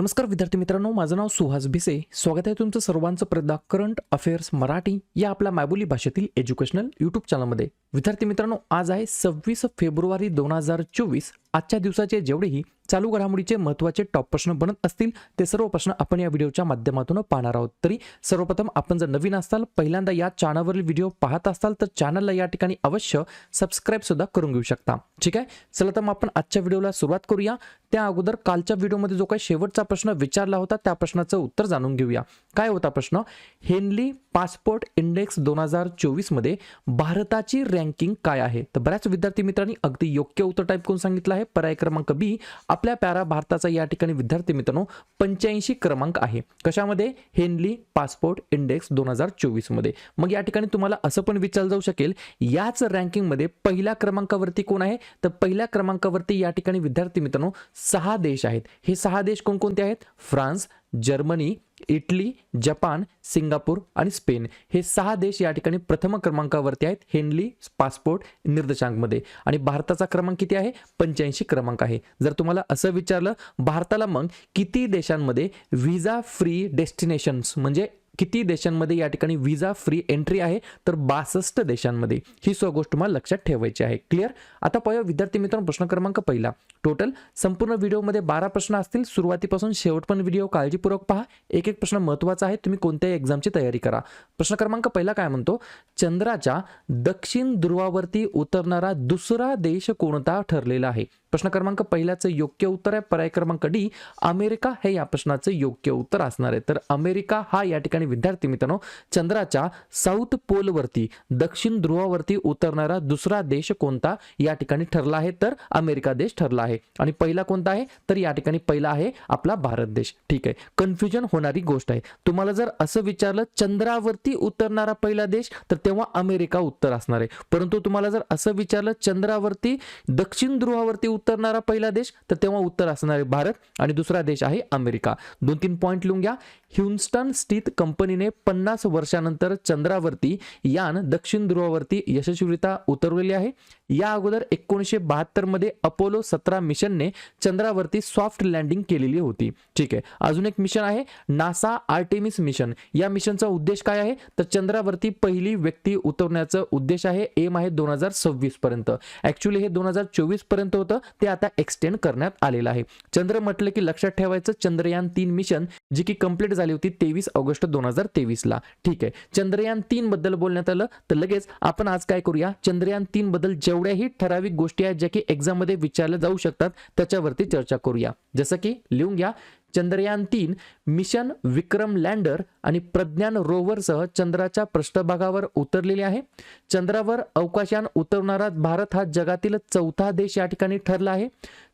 नमस्कार विद्यार्थी मित्रांनो माझं नाव सुहास भिसे. स्वागत आहे तुमचं सर्वांचं प्रदा करंट अफेअर्स मराठी या आपल्या मायबोली भाषेतील एज्युकेशनल युट्यूब चॅनलमध्ये. विद्यार्थी मित्रांनो आज आहे सव्वीस फेब्रुवारी दोन हजार चोवीस. आजच्या दिवसाचे जेवढेही चालू घडामोडीचे महत्त्वाचे टॉप प्रश्न बनत असतील ते सर्व प्रश्न आपण या व्हिडिओच्या माध्यमातून पाहणार आहोत. तरी सर्वप्रथम आपण जर नवीन असाल पहिल्यांदा या चॅनलवरील व्हिडिओ पाहत असाल तर चॅनलला या ठिकाणी अवश्य सबस्क्राईब सुद्धा करून घेऊ शकता. ठीक आहे? चला तर मग आपण आजच्या व्हिडिओला सुरुवात करूया. त्या अगोदर कालच्या व्हिडिओमध्ये जो काही शेवटचा प्रश्न विचारला होता त्या प्रश्नाचं उत्तर जाणून घेऊया. काय होता प्रश्न? हेनली पासपोर्ट इंडेक्स दोन हजार चोवीसमध्ये भारताची रँकिंग काय आहे? तर बऱ्याच विद्यार्थी मित्रांनी अगदी योग्य उत्तर टाईप करून सांगितलं आहे. पर्याय क्रमांक बी आपल्या पॅरा भारताचा या ठिकाणी विद्यार्थी मित्रांनो पंच्याऐंशी क्रमांक आहे. कशामध्ये? हेनली पासपोर्ट इंडेक्स दोन हजार चोवीसमध्ये. मग या ठिकाणी तुम्हाला असं पण विचारलं जाऊ शकेल याच रँकिंगमध्ये पहिल्या क्रमांकावरती कोण आहे? तर पहिल्या क्रमांकावरती या ठिकाणी विद्यार्थी मित्रांनो सहा देश आहेत. हे सहा देश कोणकोणते आहेत? France Germany Italy Japan Singapore आणि स्पेन हे सहा देश या ठिकाणी प्रथम क्रमांकावरती आहेत. हेनली पासपोर्ट निर्देशांकमध्ये. आणि भारताचा क्रमांक किती आहे? पंच्याऐंशी क्रमांक आहे. जर तुम्हाला असं विचारलं भारताला मग किती देशांमध्ये व्हिजा फ्री डेस्टिनेशन्स म्हणजे किती देशांमध्ये या ठिकाणी व्हिजा फ्री एंट्री आहे? तर बासष्ट देशांमध्ये. ही सो गोष्ट तुम्हाला लक्षात ठेवायची आहे. क्लिअर आता पाहूया विद्यार्थी मित्रांनो प्रश्न क्रमांक पहिला. टोटल संपूर्ण व्हिडिओमध्ये बारा प्रश्न असतील. सुरुवातीपासून शेवट पण व्हिडिओ काळजीपूर्वक पहा. एक एक प्रश्न महत्त्वाचा आहे. तुम्ही कोणत्याही एक्झामची तयारी करा. प्रश्न क्रमांक पहिला काय म्हणतो? चंद्राच्या दक्षिण ध्रुवावरती उतरणारा दुसरा देश कोणता ठरलेला आहे? प्रश्न क्रमांक पहिल्याचं योग्य उत्तर आहे. पर्याय क्रमांक डी अमेरिका हे या प्रश्नाचं योग्य उत्तर असणार आहे. तर अमेरिका हा या ठिकाणी विद्यार्थी मित्रांनो चंद्राच्या साऊथ पोलवरती दक्षिण ध्रुवावरती उतरणारा दुसरा देश कोणता या ठिकाणी ठरला आहे. तर अमेरिका देश ठरला आहे. आणि पहिला कोणता आहे? तर या ठिकाणी पहिला आहे आपला भारत देश. ठीक आहे. कन्फ्युजन होणारी गोष्ट आहे. तुम्हाला जर असं विचारलं चंद्रावरती उतरणारा पहिला देश तर तेव्हा अमेरिका उत्तर असणार आहे. परंतु तुम्हाला जर असं विचारलं चंद्रावरती दक्षिण ध्रुवावरती उतरणारा पहिला देश तर तेव्हा उत्तर असणार आहे भारत आणि दुसरा देश आहे अमेरिका. दोन तीन पॉईंट लिहून घ्या. ह्युन्स्टन स्थित कंपनीने पन्नास वर्षानंतर चंद्रावरती यान दक्षिण ध्रुवावरती यशस्वीरित्या उतरवलेली आहे. या अगोदर एकोणीसशे बहात्तरमध्ये अपोलो सतरा मिशनने चंद्रावरती सॉफ्ट लँडिंग केलेली होती. ठीक आहे. अजून एक मिशन आहे नासा आर्टेमिस मिशन या मिशनचा उद्देश काय आहे? तर चंद्रावरती पहिली व्यक्ती उतरण्याचा उद्देश आहे. एम आहे दोन हजार सव्वीस पर्यंत. ऍक्च्युली हे दोन हजार चोवीसपर्यंत होतं. ते आता एक्सटेंड करण्यात आलेलं आहे. चंद्र म्हटलं की लक्षात ठेवायचं चंद्रयान तीन मिशन जी की कंप्लीट झाली होती तेवीस ऑगस्ट दोन हजार तेवीस ला. ठीक आहे. चंद्रयान तीन बद्दल बोलण्यात आलं तर लगेच आपण आज काय करूया? चंद्रयान तीन बद्दल जेवढ्याही ठराविक गोष्टी आहेत ज्या की एक्झाममध्ये विचारल्या जाऊ शकतात त्याच्यावरती चर्चा करूया. जसं की लिहून घ्या चंद्रयान तीन मिशन विक्रम लँडर आणि प्रज्ञान रोवरसह चंद्राच्या पृष्ठभागावर उतरलेले आहे. चंद्रावर अवकाशयान उतरणारा भारत हा जगातील चौथा देश या ठिकाणी ठरला आहे.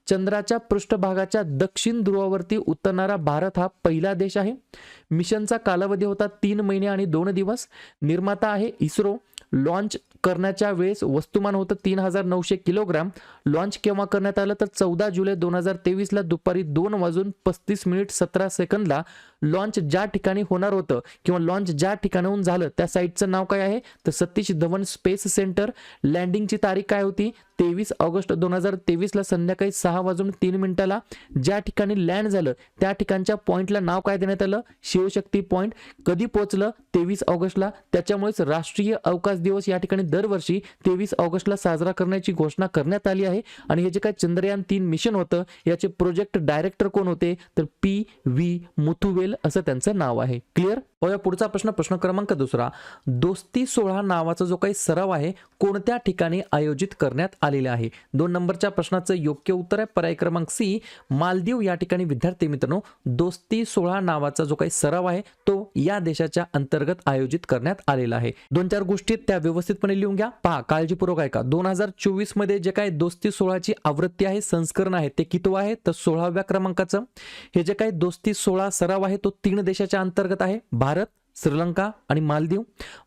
चंद्राच्या पृष्ठभागाच्या दक्षिण ध्रुवावरती उतरणारा भारत हा पहिला देश आहे. मिशनचा कालावधी होता तीन महिने आणि दोन दिवस. निर्माता आहे इस्रो. लॉन्च करण्याच्या वेळेस वस्तुमान होतं तीन हजार नऊशे किलोग्राम. लॉन्च केव्हा करण्यात आलं तर चौदा जुलै दोन हजार तेवीसला दुपारी दोन वाजून पस्तीस मिनिट सतरा सेकंदला लॉन्च ज्या ठिकाणी होणार होतं किंवा लॉन्च ज्या ठिकाणाहून झालं त्या साईटचं नाव काय आहे? तर सतीश धवन स्पेस सेंटर लँडिंगची तारीख काय होती? तेवीस ऑगस्ट दोन हजार तेवीसला संध्याकाळी सहा वाजून तीन मिनिटाला. ज्या ठिकाणी लँड झालं त्या ठिकाणच्या पॉईंटला नाव काय देण्यात आलं? शिवशक्ती पॉईंट कधी पोहोचलं? तेवीस ऑगस्टला. त्याच्यामुळेच राष्ट्रीय अवकाश दिवस या ठिकाणी दरवर्षी तेवीस ऑगस्टला साजरा करण्याची घोषणा करण्यात आली आहे. आणि हे जे काय चंद्रयान तीन मिशन होतं याचे प्रोजेक्ट डायरेक्टर कोण होते? तर पी व्ही मुथुवेल असं त्यांचं नाव आहे. क्लिअर? हो, या पुढचा प्रश्न प्रश्न क्रमांक दुसरा. दोस्ती सोहळा नावाचा जो काही सराव आहे कोणत्या ठिकाणी आयोजित करण्यात आलेला आहे? दोन नंबरच्या प्रश्नाचं योग्य उत्तर आहे. पर्याय क्रमांक सी मालदीव या ठिकाणी विद्यार्थी मित्रांनो दोस्ती सोहळा नावाचा जो काही सराव आहे तो या देशाच्या अंतर्गत आयोजित करण्यात आलेला आहे. दोन चार गोष्टी त्या व्यवस्थितपणे लिहून घ्या. पहा काळजीपूर्वक आहे का दोन हजार चोवीसमध्ये जे काही दोस्ती सोहळाची आवृत्ती आहे संस्करण आहे ते कितवं आहे? तर सोळाव्या क्रमांकाचं. हे जे काही दोस्ती सोहळा सराव आहे तो तीन देशाच्या अंतर्गत आहे. भारत श्रीलंका आणि मालदीव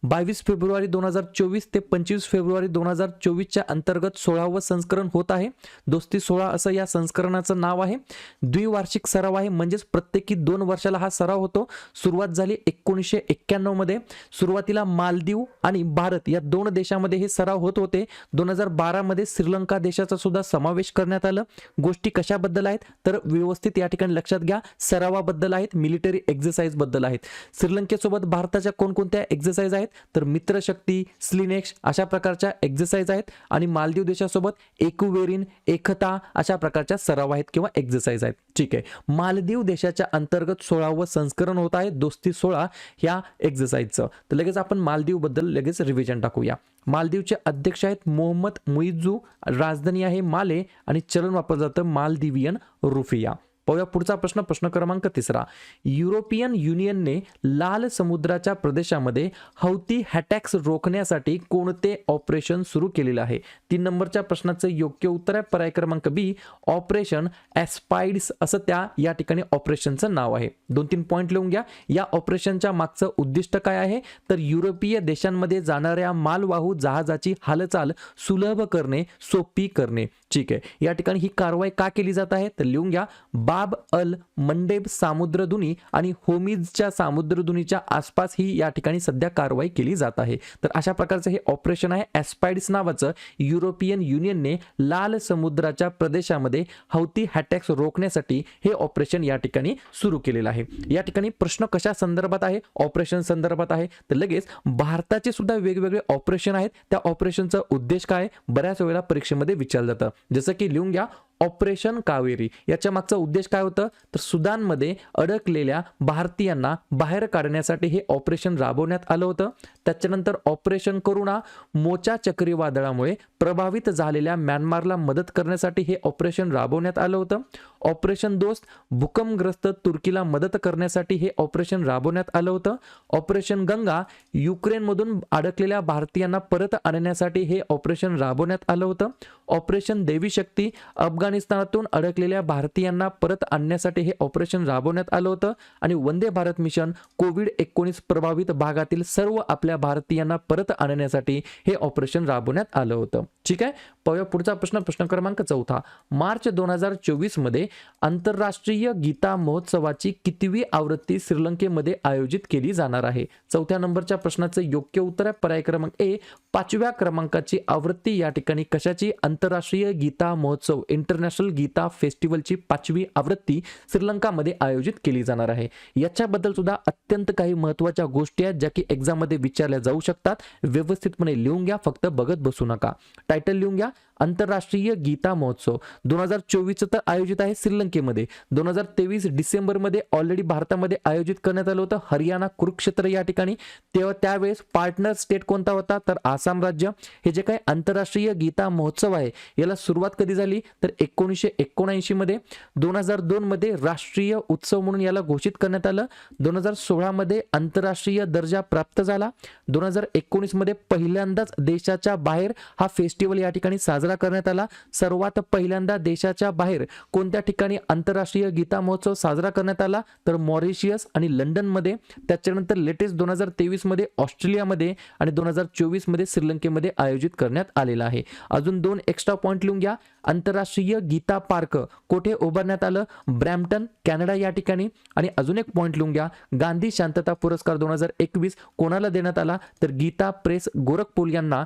बावीस फेब्रुवारी दोन हजार चोवीस ते पंचवीस फेब्रुवारी दोन हजार चोवीसच्या अंतर्गत सोळावं संस्करण होत आहे. दोस्ती सोळा असं या संस्करणाचं नाव आहे. द्विवार्षिक सराव आहे. म्हणजेच प्रत्येकी दोन वर्षाला हा सराव होतो. सुरुवात झाली एकोणीसशे एक्क्याण्णवमध्ये सुरुवातीला मालदीव आणि भारत या दोन देशामध्ये हे सराव होत होते. दोन हजार बारामध्ये श्रीलंका देशाचा सुद्धा समावेश करण्यात आलं. गोष्टी कशाबद्दल आहेत? तर व्यवस्थित या ठिकाणी लक्षात घ्या. सरावाबद्दल आहेत. मिलिटरी एक्झरसाइजबद्दल आहेत. श्रीलंकेसोबत भारताच्या कोणकोणत्या एक्झरसाइज आहेत? तर मित्रशक्ती स्लिनेक्स अशा प्रकारच्या एक्झरसाइज आहेत आणि मालदीव देशासोबत एकुवेरिन एकता अशा प्रकारच्या सराव आहेत किंवा एक्झरसाइज आहेत. ठीक आहे. मालदीव देशाच्या अंतर्गत सोळावं संस्करण होत आहे. दोस्ती सोळा ह्या एक्झरसाइजचं तर लगेच आपण मालदीवबद्दल लगेच रिव्हिजन टाकूया. मालदीवचे अध्यक्ष आहेत मोहम्मद मुईजू राजधानी आहे माले आणि चलन वापरलं जातं मालदिवियन रुफिया. पाहूया पुढचा प्रश्न प्रश्न क्रमांक तिसरा. युरोपियन युनियनने लाल समुद्राच्या प्रदेशामध्ये हौती हॅटॅक्स रोखण्यासाठी कोणते ऑपरेशन सुरू केलेलं आहे? तीन नंबरच्या प्रश्नाचं योग्य उत्तर आहे. पर्याय क्रमांक बी ऑपरेशन ॲस्पाइड्स असं त्या या ठिकाणी ऑपरेशनचं नाव आहे. दोन तीन पॉईंट लिहून घ्या. या ऑपरेशनच्या मागचं उद्दिष्ट काय आहे? तर युरोपीय देशांमध्ये जाणाऱ्या मालवाहू जहाजाची हालचाल सुलभ करणे सोपी करणे. ठीक आहे. या ठिकाणी ही कारवाई का केली जात आहे? तर लिहून घ्या. बा बाब अल मंडेब सामुद्रधुनी आणि होमिजच्या सामुद्रधुनीच्या आसपास ही या ठिकाणी सध्या कारवाई केली जात आहे. तर अशा प्रकारचं हे ऑपरेशन आहे. ॲस्पायड्स नावाचं युरोपियन युनियनने लाल समुद्राच्या प्रदेशामध्ये हौती हॅटॅक्स रोखण्यासाठी हे ऑपरेशन या ठिकाणी सुरू केलेलं आहे. या ठिकाणी प्रश्न कशा संदर्भात आहे? ऑपरेशन संदर्भात आहे. तर लगेच भारताचे सुद्धा वेगवेगळे ऑपरेशन आहेत. त्या ऑपरेशनचा उद्देश काय? आहे? बऱ्याच वेळेला परीक्षेमध्ये विचारलं जातं. जसं की लिहून घ्या ऑपरेशन कावेरी याच्या मागचा उद्देश काय होतं? तर सुदानमध्ये अडकलेल्या भारतीयांना बाहेर काढण्यासाठी हे ऑपरेशन राबवण्यात आलं होतं. त्याच्यानंतर ऑपरेशन करुणा मोचा चक्रीवादळामुळे प्रभावित झालेल्या म्यानमारला मदत करण्यासाठी हे ऑपरेशन राबवण्यात आलं होतं. ऑपरेशन दोस्त भूकंपग्रस्त तुर्कीला मदत करण्यासाठी हे ऑपरेशन राबवण्यात आलं होतं. ऑपरेशन गंगा युक्रेनमधून अडकलेल्या भारतीयांना परत आणण्यासाठी हे ऑपरेशन राबवण्यात आलं होतं. ऑपरेशन देवी शक्ती अफगाणिस्तानातून अडकलेल्या भारतीयांना परत आणण्यासाठी हे ऑपरेशन राबवण्यात आलं होतं. आणि वंदे भारत मिशन कोविड एकोणीस प्रभावित भागातील सर्व आपल्या भारतीयांना परत आणण्यासाठी हे ऑपरेशन राबवण्यात आलं होतं. ठीक आहे? पाहूया पुढचा प्रश्न प्रश्न क्रमांक चौथा. मार्च दोन हजार चोवीसमध्ये आंतरराष्ट्रीय गीता महोत्सवाची कितवी आवृत्ती श्रीलंकेमध्ये आयोजित केली जाणार आहे. चौथ्या नंबरच्या प्रश्नाचं योग्य उत्तर आहे. पर्याय क्रमांक ए पाचव्या क्रमांकाची आवृत्ती या ठिकाणी कशाची? आंतरराष्ट्रीय गीता महोत्सव इंटरनॅशनल गीता फेस्टिवलची पाचवी आवृत्ती श्रीलंकामध्ये आयोजित केली जाणार आहे. याच्याबद्दल सुद्धा अत्यंत काही महत्त्वाच्या गोष्टी आहेत ज्या की एक्झाममध्ये विचारल्या जाऊ शकतात. व्यवस्थितपणे लिहून घ्या फक्त बघत बसू नका. टायटल लिहून घ्या आंतरराष्ट्रीय गीता महोत्सव. दोन हजार चोवीसचं तर आयोजित आहे श्रीलंकेमध्ये. दोन हजार तेवीस डिसेंबरमध्ये ऑलरेडी भारतामध्ये आयोजित करण्यात आलं होतं हरियाणा कुरुक्षेत्र या ठिकाणी. तेव्हा त्यावेळेस पार्टनर स्टेट कोणता होता? तर आसाम राज्य. हे जे काही आंतरराष्ट्रीय गीता महोत्सव आहे याला सुरुवात कधी झाली? तर एकोणीसशे एकोणऐंशी मध्ये दोन हजार दोन मध्ये राष्ट्रीय उत्सव म्हणून याला घोषित करण्यात आलं. दोन हजार सोळामध्ये आंतरराष्ट्रीय दर्जा प्राप्त झाला. दोन हजार एकोणीसमध्ये पहिल्यांदाच देशाच्या बाहेर हा फेस्टिवल या ठिकाणी साजरा करण्यात आला. सर्वात पहिल्यांदा देशाच्या बाहेर कोणत्या ठिकाणी आंतरराष्ट्रीय गीता महोत्सव साजरा करण्यात आला? तर मॉरिशियस आणि लंडनमध्ये. त्याच्यानंतर लेटेस्ट दोन हजार तेवीसमध्ये ऑस्ट्रेलियामध्ये आणि दोन हजार चोवीसमध्ये श्रीलंकेमध्ये आयोजित करण्यात आलेला आहे. अजून दोन एक्स्ट्रा पॉईंट लिहून घ्या. आंतरराष्ट्रीय गीता पार्क कोठे उभारण्यात आलं? ब्रॅम्प्टन कॅनडा या ठिकाणी. आणि अजून एक पॉईंट लिहून घ्या. गांधी शांतता पुरस्कार दोन हजार एकवीस कोणाला देण्यात आला? तर गीता प्रेस गोरखपूल यांना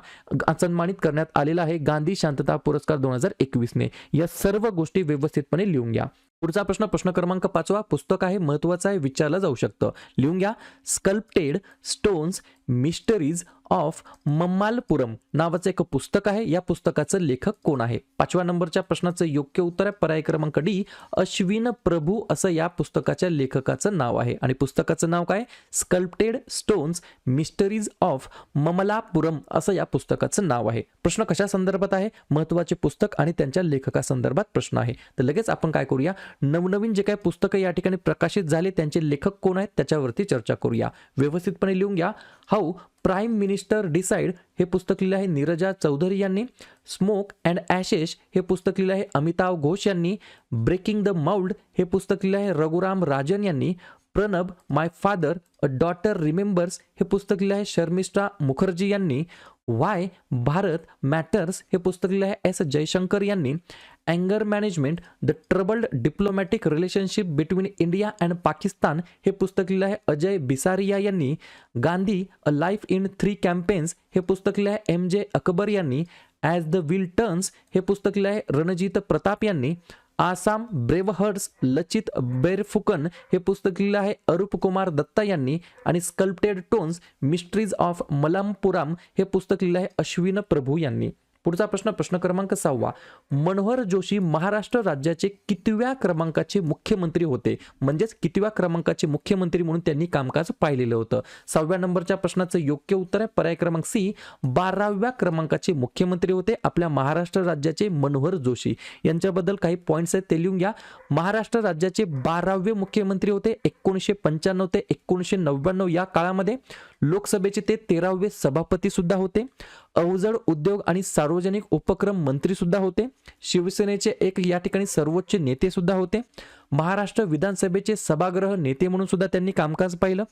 सन्मानित करण्यात आलेला आहे. गांधी शांतता पुरस्कार दोन हजार एकवीसने. या सर्व गोष्टी व्यवस्थितपणे लिहून घ्या. पुढचा प्रश्न प्रश्न क्रमांक पाचवा. पुस्तक आहे महत्वाचं आहे विचारलं जाऊ शकतं. लिहून घ्या. Sculpted stones mysteries of Mamallapuram नावाचं एक पुस्तक आहे. या पुस्तकाचं लेखक कोण आहे? पाचव्या नंबरच्या प्रश्नाचं योग्य उत्तर आहे. पर्याय क्रमांक डी अश्विन प्रभू असं या पुस्तकाच्या लेखकाचं नाव आहे. आणि पुस्तकाचं नाव काय? Sculpted stones mysteries of Mamallapuram असं या पुस्तकाचं नाव आहे. प्रश्न कशा संदर्भात आहे? महत्त्वाचे पुस्तक आणि त्यांच्या लेखकासंदर्भात प्रश्न आहे. तर लगेच आपण काय करूया? नवनवीन जे काही पुस्तकं या ठिकाणी प्रकाशित झाले त्यांचे लेखक कोण आहेत? त्याच्यावरती चर्चा करूया. व्यवस्थितपणे लिहून घ्या. हाऊ प्राईम मिनिस्टर डिसाईड हे पुस्तक लिहिलं आहे नीरजा चौधरी यांनी स्मोक अँड ॲशेस हे पुस्तक लिहिलं आहे अमिताभ घोष यांनी ब्रेकिंग द माउल्ड हे पुस्तक लिहिलं आहे रघुराम राजन यांनी Pranab my father a daughter remembers हे पुस्तक लिहिलं आहे शर्मिष्ठा मुखर्जी यांनी वाय भारत मॅटर्स हे पुस्तक लिहिलं आहे एस जयशंकर यांनी अँगर management the troubled diplomatic relationship between India and Pakistan हे पुस्तक लिहिलं आहे अजय बिसारिया यांनी. Gandhi a life in three campaigns हे पुस्तक लिहिलं आहे एम जे अकबर यांनी. ॲज द विल टर्न्स हे पुस्तक लिहिलं आहे रणजित प्रताप यांनी. आसाम ब्रेवहर्स लचित बेरफुकन हे पुस्तक लिहिलं आहे अरूप कुमार दत्ता यांनी. आणि sculpted tones mysteries of Malappuram हे पुस्तक लिहिलं आहे अश्विन प्रभू यांनी. पुढचा प्रश्न प्रश्न क्रमांक सहावा. मनोहर जोशी महाराष्ट्र राज्याचे कितव्या क्रमांकाचे मुख्यमंत्री होते? म्हणजेच कितव्या क्रमांकाचे मुख्यमंत्री म्हणून त्यांनी कामकाज पाहिलेलं होतं. सहाव्या नंबरच्या प्रश्नाचं योग्य उत्तर आहे. पर्याय क्रमांक सी बाराव्या क्रमांकाचे मुख्यमंत्री होते आपल्या महाराष्ट्र राज्याचे मनोहर जोशी. यांच्याबद्दल काही पॉईंट्स आहेत ते लिहून घ्या. महाराष्ट्र राज्याचे बारावे मुख्यमंत्री होते एकोणीसशे पंच्याण्णव ते एकोणीसशे नव्याण्णव या काळामध्ये. लोकसभेचे ते तेरावे सभापती सुद्धा होते. अवजड उद्योग आणि सार्वजनिक उपक्रम मंत्री सुद्धा होते. शिवसेनेचे एक या ठिकाणी सर्वोच्च नेते सुद्धा होते. महाराष्ट्र विधानसभेचे सभागृह नेते म्हणून सुद्धा त्यांनी कामकाज पाहिलं.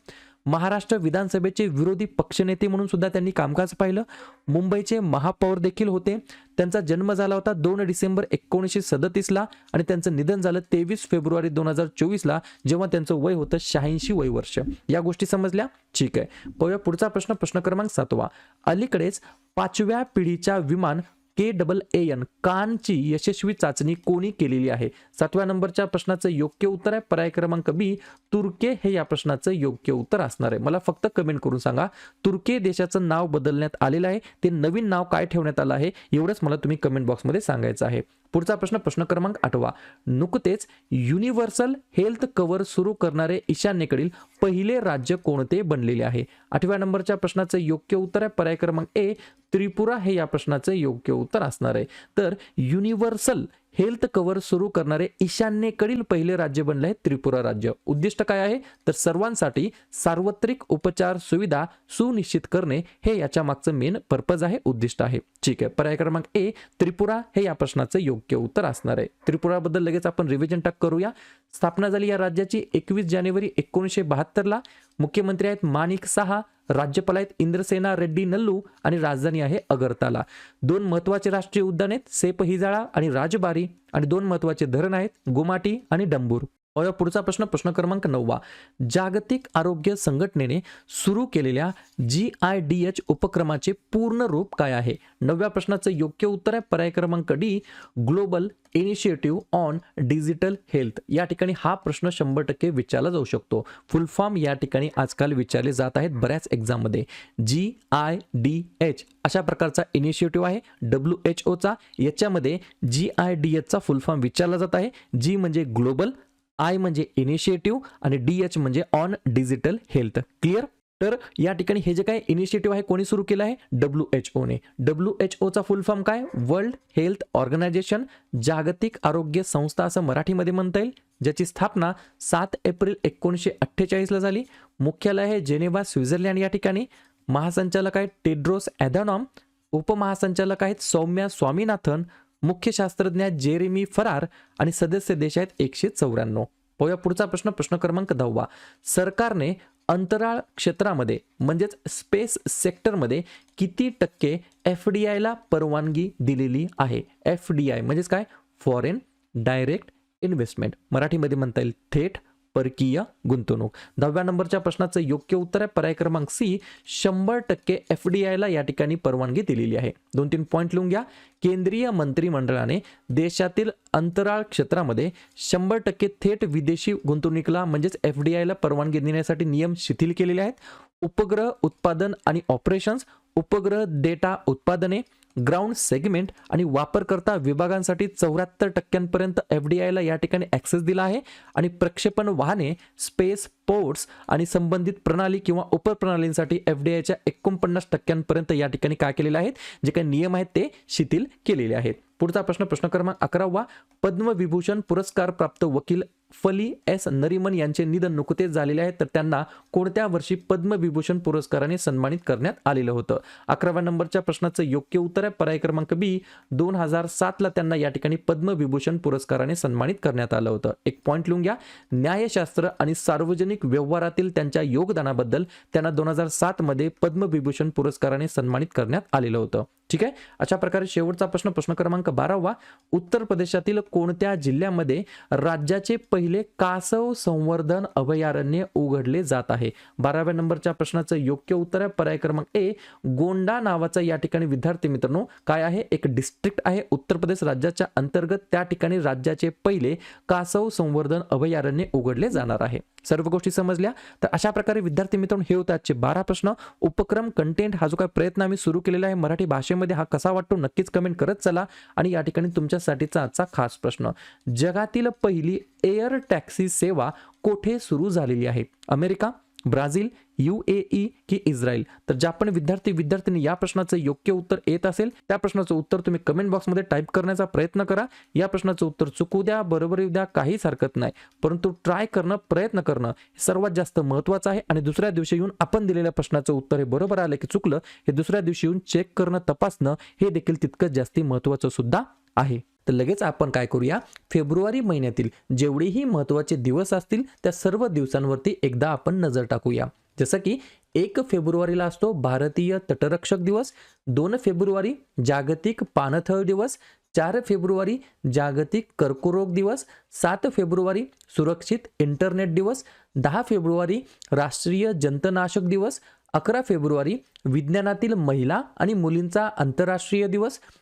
महाराष्ट्र विधानसभेचे विरोधी पक्षनेते म्हणून सुद्धा त्यांनी कामकाज पाहिलं. मुंबईचे महापौर देखील होते. त्यांचा जन्म झाला होता दोन डिसेंबर एकोणीसशे सदतीसला आणि त्यांचं निधन झालं तेवीस फेब्रुवारी दोन हजार चोवीसला जेव्हा त्यांचं वय होतं शहाऐंशी वय वर्ष. या गोष्टी समजल्या? ठीक आहे. पाहूया पुढचा प्रश्न प्रश्न क्रमांक सातवा. अलीकडेच पाचव्या पिढीच्या विमान के डबल ए एन कानची यशस्वी चाचणी कोणी केलेली आहे? सातव्या नंबरच्या प्रश्नाचं योग्य उत्तर आहे. पर्याय क्रमांक बी तुर्के हे या प्रश्नाचं योग्य उत्तर असणार आहे. मला फक्त कमेंट करून सांगा तुर्के देशाचं नाव बदलण्यात आलेलं आहे. ते नवीन नाव काय ठेवण्यात आलं आहे? एवढंच मला तुम्ही कमेंट बॉक्समध्ये सांगायचं आहे. पुढचा प्रश्न प्रश्न क्रमांक आठवा. नुकतेच युनिव्हर्सल हेल्थ कव्हर सुरू करणारे ईशान्येकडील पहिले राज्य कोणते बनलेले आहे? आठव्या नंबरच्या प्रश्नाचं योग्य उत्तर आहे. पर्याय क्रमांक ए त्रिपुरा हे या प्रश्नाचं योग्य उत्तर असणार आहे. तर युनिव्हर्सल हेल्थ कव्हर सुरू करणारे ईशान्येकडील पहिले राज्य बनले आहे त्रिपुरा राज्य. उद्दिष्ट काय आहे? तर सर्वांसाठी सार्वत्रिक उपचार सुविधा सुनिश्चित करणे हे याच्या मागचं मेन पर्पज आहे उद्दिष्ट आहे. ठीक आहे पर्याय क्रमांक ए त्रिपुरा हे या प्रश्नाचं योग्य उत्तर असणार आहे. त्रिपुराबद्दल लगेच आपण रिव्हिजन टाक करूया. स्थापना झाली या राज्याची एकवीस जानेवारी एकोणीसशे बहात्तरला. मुख्यमंत्री आहेत माणिक सहा. राज्यपाल आहेत इंद्रसेना रेड्डी नल्लू आणि राजधानी आहे अगरताला. दोन महत्त्वाचे राष्ट्रीय उद्यान आहेत सेप हिजाळा आणि राजबारी. आणि दोन महत्त्वाचे धरण आहेत गुमाटी आणि डंबूर. पुढचा प्रश्न प्रश्न क्रमांक नववा. जागतिक आरोग्य संघटनेने सुरू केलेल्या जी आय डी एच उपक्रमाचे पूर्ण रूप काय आहे? नवव्या प्रश्नाचं योग्य उत्तर आहे. पर्याय क्रमांक D global initiative on digital health या ठिकाणी हा प्रश्न शंभर टक्के विचारला जाऊ शकतो. फुल फॉर्म या ठिकाणी आजकाल विचारले जात आहेत बऱ्याच एक्झाममध्ये जी आय डी एच अशा प्रकारचा इनिशिएटिव्ह आहे. डब्ल्यू एच ओचा याच्यामध्ये जी आय डी एचचा फुल फॉर्म विचारला जात आहे. जी म्हणजे ग्लोबल आय म्हणजे इनिशिएटिव्ह आणि डी एच म्हणजे ऑन डिजिटल हेल्थ. क्लिअर? तर या ठिकाणी हे जे काय इनिशिएटिव्ह आहे कोणी सुरू केलं आहे? डब्ल्यू एच ओने डब्ल्यू एच ओचा फुल फॉर्म काय? वर्ल्ड हेल्थ ऑर्गनायझेशन जागतिक आरोग्य संस्था असं मराठीमध्ये म्हणता येईल ज्याची स्थापना सात एप्रिल एकोणीसशे अठ्ठेचाळीसला झाली. मुख्यालय आहे जेनेवा स्वित्झर्लंड या ठिकाणी. महासंचालक आहेत टेड्रोस ॲधॅनॉम. उपमहासंचालक आहेत सौम्या स्वामीनाथन. मुख्य शास्त्रज्ञ जेरेमी फरार आणि सदस्य देश आहेत एकशे चौऱ्याण्णव. पाहूया पुढचा प्रश्न प्रश्न क्रमांक दहावा. सरकारने अंतराळ क्षेत्रामध्ये म्हणजेच स्पेस सेक्टरमध्ये किती टक्के एफ डी आयला परवानगी दिलेली आहे? एफ डी आय म्हणजेच काय? Foreign direct investment. मराठीमध्ये म्हणता येईल थेट परकीय गुंतवणूक. दहाव्या नंबरच्या प्रश्नाचं योग्य उत्तर आहे. पर्याय क्रमांक सी शंभर टक्के एफ डी आयला या ठिकाणी परवानगी दिलेली आहे. दोन तीन पॉईंट लिहून घ्या. केंद्रीय मंत्रिमंडळाने देशातील अंतराळ क्षेत्रामध्ये शंभर टक्के थेट विदेशी गुंतवणुकीला म्हणजेच एफ डी आयला परवानगी देण्यासाठी नियम शिथिल केलेले आहेत. उपग्रह उत्पादन आणि ऑपरेशन्स उपग्रह डेटा उत्पादने ग्राउंड सेगमेंट आणि वापरकर्ता विभागांसाठी चौऱ्याहत्तर टक्क्यांपर्यंत एफ डी आयला या ठिकाणी ॲक्सेस दिला आहे. आणि प्रक्षेपण वाहने स्पेस पोर्ट्स आणि संबंधित प्रणाली किंवा उपप्रणालींसाठी एफ डी आयच्या एकोणपन्नास टक्क्यांपर्यंत या ठिकाणी काय केलेले आहेत? जे काही नियम आहेत ते शिथिल केलेले आहेत. पुढचा प्रश्न प्रश्न क्रमांक अकरावा पद्मविभूषण पुरस्कार प्राप्त वकील फली एस नरिमन यांचे निधन नुकतेच झालेले आहे तर त्यांना कोणत्या वर्षी पद्मविभूषण पुरस्काराने सन्मानित करण्यात आलेलं होतं? अकराव्या नंबरच्या प्रश्नाचं योग्य उत्तर आहे. पर्याय क्रमांक बी दोन हजार सातला त्यांना या ठिकाणी पद्मविभूषण पुरस्काराने सन्मानित करण्यात आलं होतं. एक पॉईंट लिहून घ्या. न्यायशास्त्र आणि सार्वजनिक व्यवहारातील त्यांच्या योगदानाबद्दल त्यांना दोन हजार सातमध्ये पद्मविभूषण पुरस्काराने सन्मानित करण्यात आलेलं होतं. ठीक आहे? अशा प्रकारे शेवटचा प्रश्न प्रश्न क्रमांक बारावा उत्तर प्रदेशातील कोणत्या जिल्ह्यामध्ये राज्याचे पहिले कासव संवर्धन अभयारण्य उघडले जात आहे? बाराव्या नंबरच्या प्रश्नाचं योग्य उत्तर आहे. पर्याय क्रमांक ए गोंडा नावाचा या ठिकाणी विद्यार्थी मित्रांनो काय आहे? एक डिस्ट्रिक्ट आहे. उत्तर प्रदेश राज्याच्या अंतर्गत त्या ठिकाणी राज्याचे पहिले कासव संवर्धन अभयारण्य उघडले जाणार आहे. सर्व गोष्टी समजल्या? तर अशा प्रकारे विद्यार्थी मित्रांनो हे होते आजचे बारा प्रश्न. उपक्रम कंटेंट हा जो काय प्रयत्न आम्ही सुरू केलेला आहे मराठी भाषेमध्ये हा कसा वाटतो नक्कीच कमेंट करत चला. आणि या ठिकाणी तुमच्यासाठीचा आजचा खास प्रश्न जगातील पहिली एअर टॅक्सी सेवा कोठे सुरू झालेली आहे? America Brazil U A E की इस्रायल तर ज्या पण विद्यार्थी विद्यार्थ्यांनी या प्रश्नाचं योग्य उत्तर येत असेल त्या प्रश्नाचं उत्तर तुम्ही कमेंट बॉक्समध्ये टाईप करण्याचा प्रयत्न करा. या प्रश्नाचं उत्तर चुकू द्या बरोबर येऊ द्या काहीच हरकत नाही. परंतु ट्राय करणं प्रयत्न करणं हे सर्वात जास्त महत्त्वाचं आहे. आणि दुसऱ्या दिवशी येऊन आपण दिलेल्या प्रश्नाचं उत्तर हे बरोबर आलं की चुकलं हे दुसऱ्या दिवशी येऊन चेक करणं तपासणं हे देखील तितकंच जास्ती महत्त्वाचं सुद्धा आहे. तर लगेच आपण काय करूया? फेब्रुवारी महिन्यातील जेवढेही महत्त्वाचे दिवस असतील त्या सर्व दिवसांवरती एकदा आपण नजर टाकूया. जसं की एक फेब्रुवारीला असतो भारतीय तटरक्षक दिवस दोन फेब्रुवारी जागतिक पाणथळ दिवस चार फेब्रुवारी जागतिक कर्करोग दिवस सात फेब्रुवारी सुरक्षित इंटरनेट दिवस दहा फेब्रुवारी राष्ट्रीय जंतनाशक दिवस अकरा फेब्रुवारी विज्ञानातील महिला आणि मुलींचा आंतरराष्ट्रीय दिवस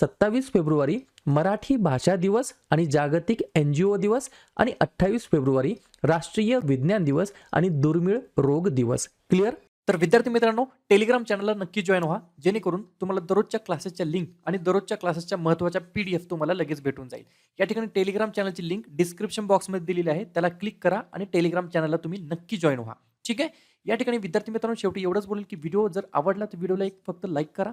सत्तावीस फेब्रुवारी मराठी भाषा दिवस आणि जागतिक एन जी ओ दिवस आणि अठ्ठावीस फेब्रुवारी राष्ट्रीय विज्ञान दिवस आणि दुर्मिळ रोग दिवस. क्लिअर तर विद्यार्थी मित्रांनो टेलिग्राम चॅनलला नक्की जॉईन व्हा जेणेकरून तुम्हाला दररोजच्या क्लासेसच्या लिंक आणि दररोजच्या क्लासेसच्या महत्त्वाच्या पी डी एफ तुम्हाला लगेच भेटून जाईल. या ठिकाणी टेलिग्राम चॅनलची लिंक डिस्क्रिप्शन बॉक्समध्ये दिलेली आहे. त्याला क्लिक करा आणि टेलिग्राम चॅनलला तुम्ही नक्की जॉईन व्हा. ठीक आहे? या ठिकाणी विद्यार्थी मित्रांनो शेवटी एवढंच बोलेल की व्हिडिओ जर आवडला तर व्हिडिओला एक फक्त लाईक करा.